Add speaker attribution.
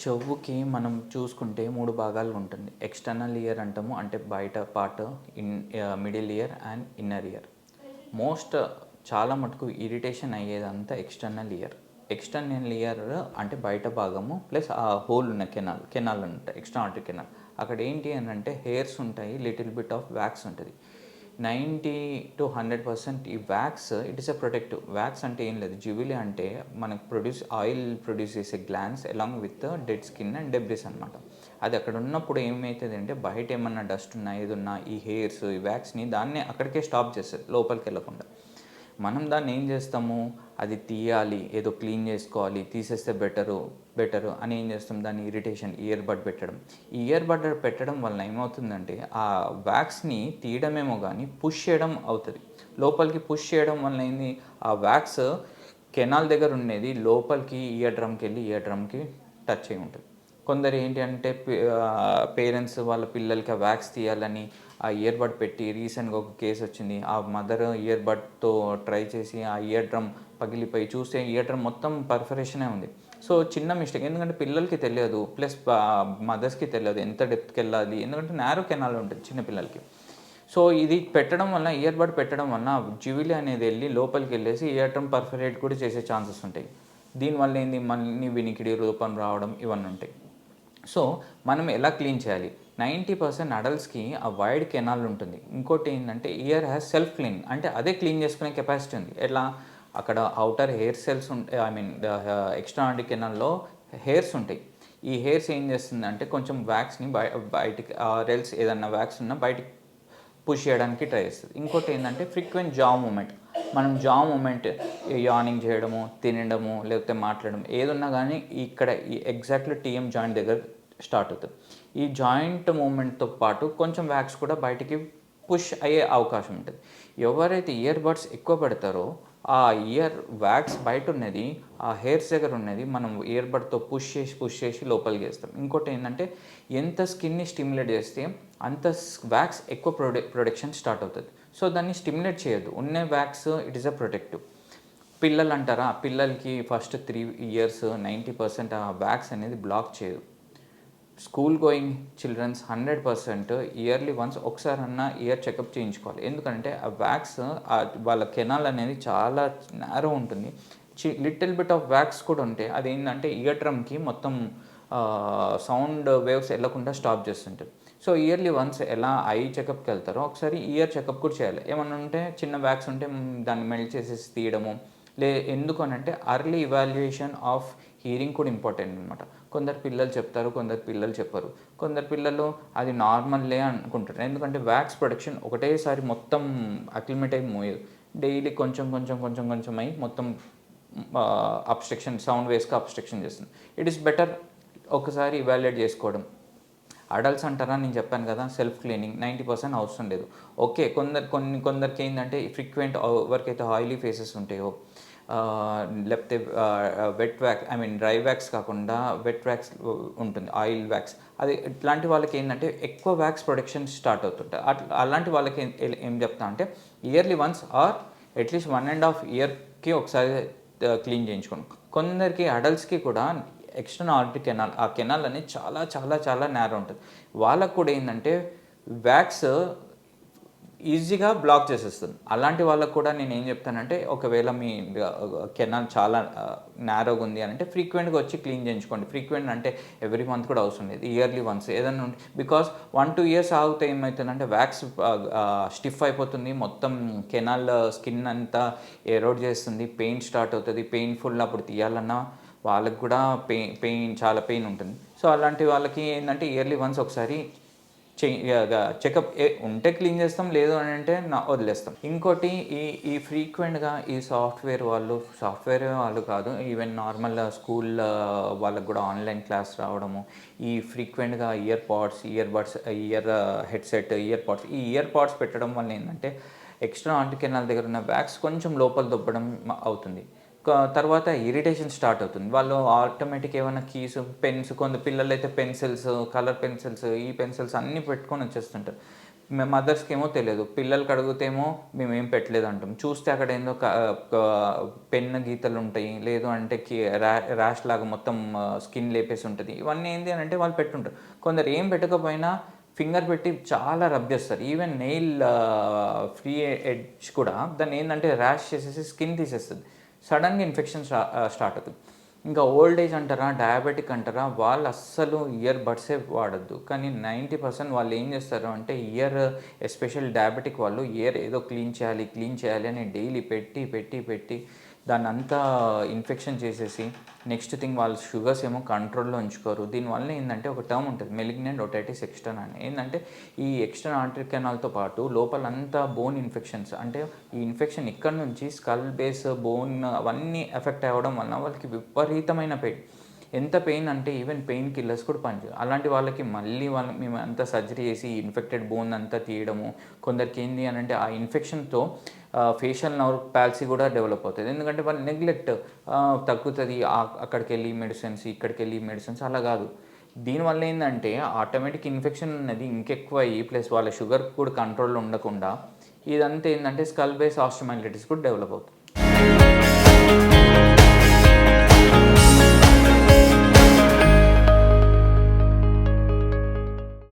Speaker 1: చెవుకి మనం చూసుకుంటే మూడు భాగాలు ఉంటుంది. ఎక్స్టర్నల్ ఇయర్ అంటాము. అంటే బయట part in middle ear and inner ear most చాలా మటుకు ఇరిటేషన్ అయ్యేదంతా ఎక్స్టర్నల్ ఇయర్ ఎక్స్టర్నల్ ఇయర్ అంటే బయట భాగము ప్లస్ ఆ హోల్ ఉన్న కెనాల్ కెనాల్ ఉంటాయి ఎక్స్ట్రా ఆర్టర్ కెనాల్. అక్కడ ఏంటి అని అంటే హెయిర్స్ ఉంటాయి లిటిల్ బిట్ ఆఫ్ వ్యాక్స్ ఉంటుంది. నైంటీ టు హండ్రెడ్ పర్సెంట్ ఈ wax it is a protective wax అంటే ఏం లేదు. జ్యువెలీ అంటే మనకు ప్రొడ్యూస్ ఆయిల్ ప్రొడ్యూస్ చేసే glands along with dead skin and debris అనమాట అది అక్కడ ఉన్నప్పుడు ఏమవుతుంది అంటే బయట ఏమన్నా డస్ట్ ఉన్నా ఏదున్నా ఈ హెయిర్స్ ఈ వ్యాక్స్ని దాన్ని అక్కడికే స్టాప్ చేస్తుంది లోపలికి వెళ్ళకుండా. మనం దాన్ని ఏం చేస్తాము? అది తీయాలి ఏదో క్లీన్ చేసుకోవాలి తీసేస్తే బెటరు బెటరు అని ఏం చేస్తాం? దాన్ని ఇరిటేషన్ ఇయర్ బడ్ పెట్టడం. ఈ ఇయర్ బడ్ పెట్టడం వల్ల ఏమవుతుందంటే ఆ వ్యాక్స్ని తీయడమేమో కానీ పుష్ చేయడం అవుతుంది. లోపలికి పుష్ చేయడం వల్ల ఏంది? ఆ వ్యాక్స్ కెనాల్ దగ్గర ఉండేది లోపలికి ఇయర్ డ్రమ్కి వెళ్ళి ఇయర్ డ్రమ్కి టచ్ అయి ఉంటుంది. కొందరు ఏంటి అంటే పేరెంట్స్ వాళ్ళ పిల్లలకి ఆ వ్యాక్స్ తీయాలని ఆ ఇయర్ బడ్ పెట్టి రీసెంట్గా ఒక కేసు వచ్చింది. ఆ మదర్ ఇయర్ బడ్తో ట్రై చేసి ఆ ఇయర్ డ్రమ్ పగిలిపోయి చూస్తే ఇయర్ డ్రమ్ మొత్తం పర్ఫరేషనే ఉంది. సో చిన్న మిస్టేక్ ఎందుకంటే పిల్లలకి తెలియదు. ప్లస్ మదర్స్కి తెలియదు. ఎంత డెప్త్కి వెళ్ళాలి. ఎందుకంటే నేరో కెనాల్ ఉంటుంది చిన్న పిల్లలకి. సో ఇది పెట్టడం వల్ల ఇయర్ బడ్ పెట్టడం వల్ల జివిలి అనేది వెళ్ళి లోపలికి వెళ్ళేసి ఇయర్ డ్రమ్ పర్ఫరేట్ కూడా చేసే ఛాన్సెస్ ఉంటాయి. దీనివల్ల ఏంది? మళ్ళీ వినికిడి రూపం రావడం ఇవన్నీ ఉంటాయి. సో మనం ఎలా క్లీన్ చేయాలి? నైంటీ పర్సెంట్ అడల్ట్స్కి ఆ వైడ్ కెనాల్ ఉంటుంది. ఇంకోటి ఏంటంటే ఇయర్ హ్యాస్ సెల్ఫ్ క్లీన్. అంటే అదే క్లీన్ చేసుకునే కెపాసిటీ ఉంది. ఎట్లా అక్కడ అవుటర్ హెయిర్ సెల్స్ ఉంటాయి ఐ మీన్ ఎక్స్ట్రా కెనాల్లో హెయిర్స్ ఉంటాయి. ఈ హెయిర్స్ ఏం చేస్తుందంటే కొంచెం వ్యాక్స్ని బయ బయటికి రెల్స్ ఏదన్నా వ్యాక్స్ ఉన్నా బయటికి పుష్ చేయడానికి ట్రై చేస్తుంది. ఇంకోటి ఏంటంటే ఫ్రీక్వెంట్ జా మూమెంట్. మనం జా మూమెంట్ యానింగ్ చేయడము తినడము లేకపోతే మాట్లాడడం ఏదున్నా కానీ ఇక్కడ ఈ ఎగ్జాక్ట్లీ టీఎం జాయింట్ దగ్గర స్టార్ట్ అవుతుంది ఈ జాయింట్ మూమెంట్తో పాటు కొంచెం వ్యాక్స్ కూడా బయటికి పుష్ అయ్యే అవకాశం ఉంటుంది. ఎవరైతే ఇయర్ బడ్స్ ఎక్కువ పెడతారో ఆ ఇయర్ వ్యాక్స్ బయట ఉన్నది ఆ హెయిర్స్ దగ్గర ఉన్నది మనం ఇయర్ బడ్తో పుష్ చేసి పుష్ చేసి లోపలికి వేస్తాం. ఇంకోటి ఏంటంటే ఎంత స్కిన్ని స్టిమ్యులేట్ చేస్తే అంత వ్యాక్స్ ఎక్కువ ప్రొడె ప్రొడక్షన్ స్టార్ట్ అవుతుంది. సో దాన్ని స్టిమ్యులేట్ చేయొద్దు. ఉన్న wax it is a protective. పిల్లలు అంటారా పిల్లలకి first three years ninety percent ఆ వ్యాక్స్ అనేది బ్లాక్ చేయదు. School going childrens hundred percent yearly once ఒకసారి అన్న ఇయర్ చెకప్ చేయించుకోవాలి. ఎందుకంటే ఆ వ్యాక్స్ వాళ్ళ కెనాల్ అనేది చాలా నేరో ఉంటుంది. చి లిటిల్ బిట్ ఆఫ్ వ్యాక్స్ కూడా ఉంటే అది ఏంటంటే ఇయర్ డ్రమ్కి మొత్తం సౌండ్ వేవ్స్ వెళ్ళకుండా స్టాప్ చేస్తుంటుంది సో ఇయర్లీ వన్స్ ఎలా ఐ చెకప్కి వెళ్తారో ఒకసారి ఇయర్ చెకప్ కూడా చేయాలి. ఏమన్నా ఉంటే చిన్న వ్యాక్స్ ఉంటే దాన్ని మెల్ట్ చేసేసి తీయడము. లే ఎందుకు అంటే అర్లీ ఇవాల్యుయేషన్ ఆఫ్ హీరింగ్ కూడా ఇంపార్టెంట్ అనమాట కొందరు పిల్లలు చెప్తారు కొందరు పిల్లలు చెప్పరు. కొందరు పిల్లలు అది నార్మల్లే అనుకుంటారు. ఎందుకంటే వ్యాక్స్ ప్రొడక్షన్ ఒకటేసారి మొత్తం అక్లిమేట్ అయి మోయదు. డైలీ కొంచెం కొంచెం కొంచెం కొంచెం అయి మొత్తం అబ్స్ట్రక్షన్ సౌండ్ వేస్గా అబ్స్ట్రక్షన్ చేస్తుంది. ఇట్ ఈస్ బెటర్ ఒకసారి ఇవాల్యుయేట్ చేసుకోవడం. అడల్ట్స్ అంటారా? నేను చెప్పాను కదా సెల్ఫ్ క్లీనింగ్ నైంటీ పర్సెంట్ అవసరం లేదు. ఓకే కొందరు కొన్ని కొందరికి ఏంటంటే ఫ్రీక్వెంట్ ఎవరికైతే ఆయిలీ ఫేసెస్ ఉంటాయో లేకపోతే wet wax I mean dry wax కాకుండా వెట్ వ్యాక్స్ ఉంటుంది ఆయిల్ వ్యాక్స్ అది ఇట్లాంటి వాళ్ళకి ఏంటంటే ఎక్కువ వ్యాక్స్ ప్రొడక్షన్ స్టార్ట్ అవుతుంటాయి అట్లా అలాంటి వాళ్ళకి ఏం- చెప్తా అంటే yearly once or at least one and half ఇయర్కి ఒకసారి క్లీన్ చేయించుకోండి. కొందరికి అడల్ట్స్కి కూడా ఎక్స్టర్నల్ ఆర్టి కెనాల్ ఆ కెనాల్ అనేది చాలా చాలా చాలా నేర ఉంటుంది. వాళ్ళకు కూడా ఏంటంటే వ్యాక్స్ ఈజీగా బ్లాక్ చేసేస్తుంది. అలాంటి వాళ్ళకు కూడా నేను ఏం చెప్తానంటే ఒకవేళ మీ కెనాల్ చాలా నేరోగా ఉంది అని అంటే ఫ్రీక్వెంట్గా వచ్చి క్లీన్ చేయించుకోండి. ఫ్రీక్వెంట్ అంటే ఎవ్రీ మంత్ కూడా అవసరం లేదు. ఇయర్లీ వన్స్ ఏదైనా ఉంటే బికాస్ వన్ టూ ఇయర్స్ ఆగితే ఏమవుతుందంటే వ్యాక్స్ స్టిఫ్ అయిపోతుంది. మొత్తం కెనాల్ స్కిన్ అంతా ఎరోడ్ చేస్తుంది. పెయిన్ స్టార్ట్ అవుతుంది. పెయిన్ఫుల్ అప్పుడు తీయాలన్నా వాళ్ళకి కూడా పెయిన్ పెయిన్ చాలా పెయిన్ ఉంటుంది. సో అలాంటి వాళ్ళకి ఏంటంటే ఇయర్లీ వన్స్ ఒకసారి చెకప్ ఉంటే క్లీన్ చేస్తాం లేదు అని అంటే నా వదిలేస్తాం. ఇంకోటి ఈ ఈ ఫ్రీక్వెంట్గా ఈ సాఫ్ట్వేర్ వాళ్ళు సాఫ్ట్వేర్ వాళ్ళు కాదు ఈవెన్ నార్మల్ స్కూల్ వాళ్ళకు కూడా ఆన్లైన్ క్లాస్ రావడము ఈ ఫ్రీక్వెంట్గా ear pods ear buds ear headset ear pods ఈ ఇయర్ పాడ్స్ పెట్టడం వల్ల ఏంటంటే ఎక్స్ట్రా ఆంటికెనాల్ దగ్గర ఉన్న బ్యాగ్స్ కొంచెం లోపల దొబ్బడం అవుతుంది. తర్వాత ఇరిటేషన్ స్టార్ట్ అవుతుంది. వాళ్ళు ఆటోమేటిక్ ఏమైనా కీస్ పెన్స్ కొంత పిల్లలు అయితే పెన్సిల్స్ కలర్ పెన్సిల్స్ ఈ పెన్సిల్స్ అన్నీ పెట్టుకొని వచ్చేస్తుంటారు. మదర్స్కి ఏమో తెలియదు. పిల్లలకి అడిగితేమో మేము ఏం పెట్టలేదు అంటాం. చూస్తే అక్కడ ఏందో పెన్ గీతలు ఉంటాయి. లేదు అంటే ర్యాష్ లాగా మొత్తం స్కిన్ లేపేసి ఉంటుంది. ఇవన్నీ ఏంటి అని అంటే వాళ్ళు పెట్టుంటారు. కొందరు ఏం పెట్టకపోయినా ఫింగర్ పెట్టి చాలా రబ్ చేస్తారు. ఈవెన్ నెయిల్ ఫ్రీ ఎడ్జ్ కూడా. దాన్ని ఏంటంటే ర్యాష్ చేసేసి స్కిన్ తీసేస్తుంది. సడన్గా ఇన్ఫెక్షన్ స్టార్ట్ అవుతుంది. ఇంకా ఓల్డ్ ఏజ్ అంటారా డయాబెటిక్ అంటారా వాళ్ళు అస్సలు ఇయర్ బడ్సే వాడద్దు. కానీ నైంటీ పర్సెంట్ వాళ్ళు ఏం చేస్తారు అంటే ఇయర్ ఎస్పెషల్ డయాబెటిక్ వాళ్ళు ఇయర్ ఏదో క్లీన్ చేయాలి క్లీన్ చేయాలి అని డైలీ పెట్టి పెట్టి పెట్టి దాన్ని అంతా ఇన్ఫెక్షన్ చేసేసి నెక్స్ట్ థింగ్ వాళ్ళు షుగర్స్ ఏమో కంట్రోల్లో ఉంచుకోరు. దీనివల్ల ఏంటంటే ఒక టర్మ్ ఉంటుంది మెలిగ్నెంట్ ఒటైటిస్ ఎక్స్టర్న్ అని. ఏంటంటే ఈ ఎక్స్టర్న్ ఆర్టరీ కెనాల్తో పాటు లోపలంతా బోన్ ఇన్ఫెక్షన్స్ అంటే ఈ ఇన్ఫెక్షన్ ఇక్కడ నుంచి స్కల్ బేస్ బోన్ అవన్నీ ఎఫెక్ట్ అవ్వడం వలన వాళ్ళకి విపరీతమైన పెయిన్ ఎంత పెయిన్ అంటే ఈవెన్ పెయిన్ కిల్లర్స్ కూడా పనిచేయదు అలాంటి వాళ్ళకి మళ్ళీ వాళ్ళ మేము అంతా సర్జరీ చేసి ఇన్ఫెక్టెడ్ బోన్ అంతా తీయడము కొందరికి ఏంది అని అంటే ఆ ఇన్ఫెక్షన్తో ఫేషియల్ నర్వ్ ప్యాల్సీ కూడా డెవలప్ అవుతుంది. ఎందుకంటే వాళ్ళు నెగ్లెక్ట్ తగ్గుతుంది. అక్కడికి వెళ్ళి మెడిసిన్స్ ఇక్కడికి వెళ్ళి మెడిసిన్స్ అలా కాదు. దీనివల్ల ఏంటంటే ఆటోమేటిక్ ఇన్ఫెక్షన్ అనేది ఇంకెక్కువ అయ్యి ప్లస్ వాళ్ళ షుగర్ కూడా కంట్రోల్లో ఉండకుండా ఇదంతా ఏంటంటే స్కల్ బేస్ ఆస్టమైలిటిస్ కూడా డెవలప్ అవుతుంది.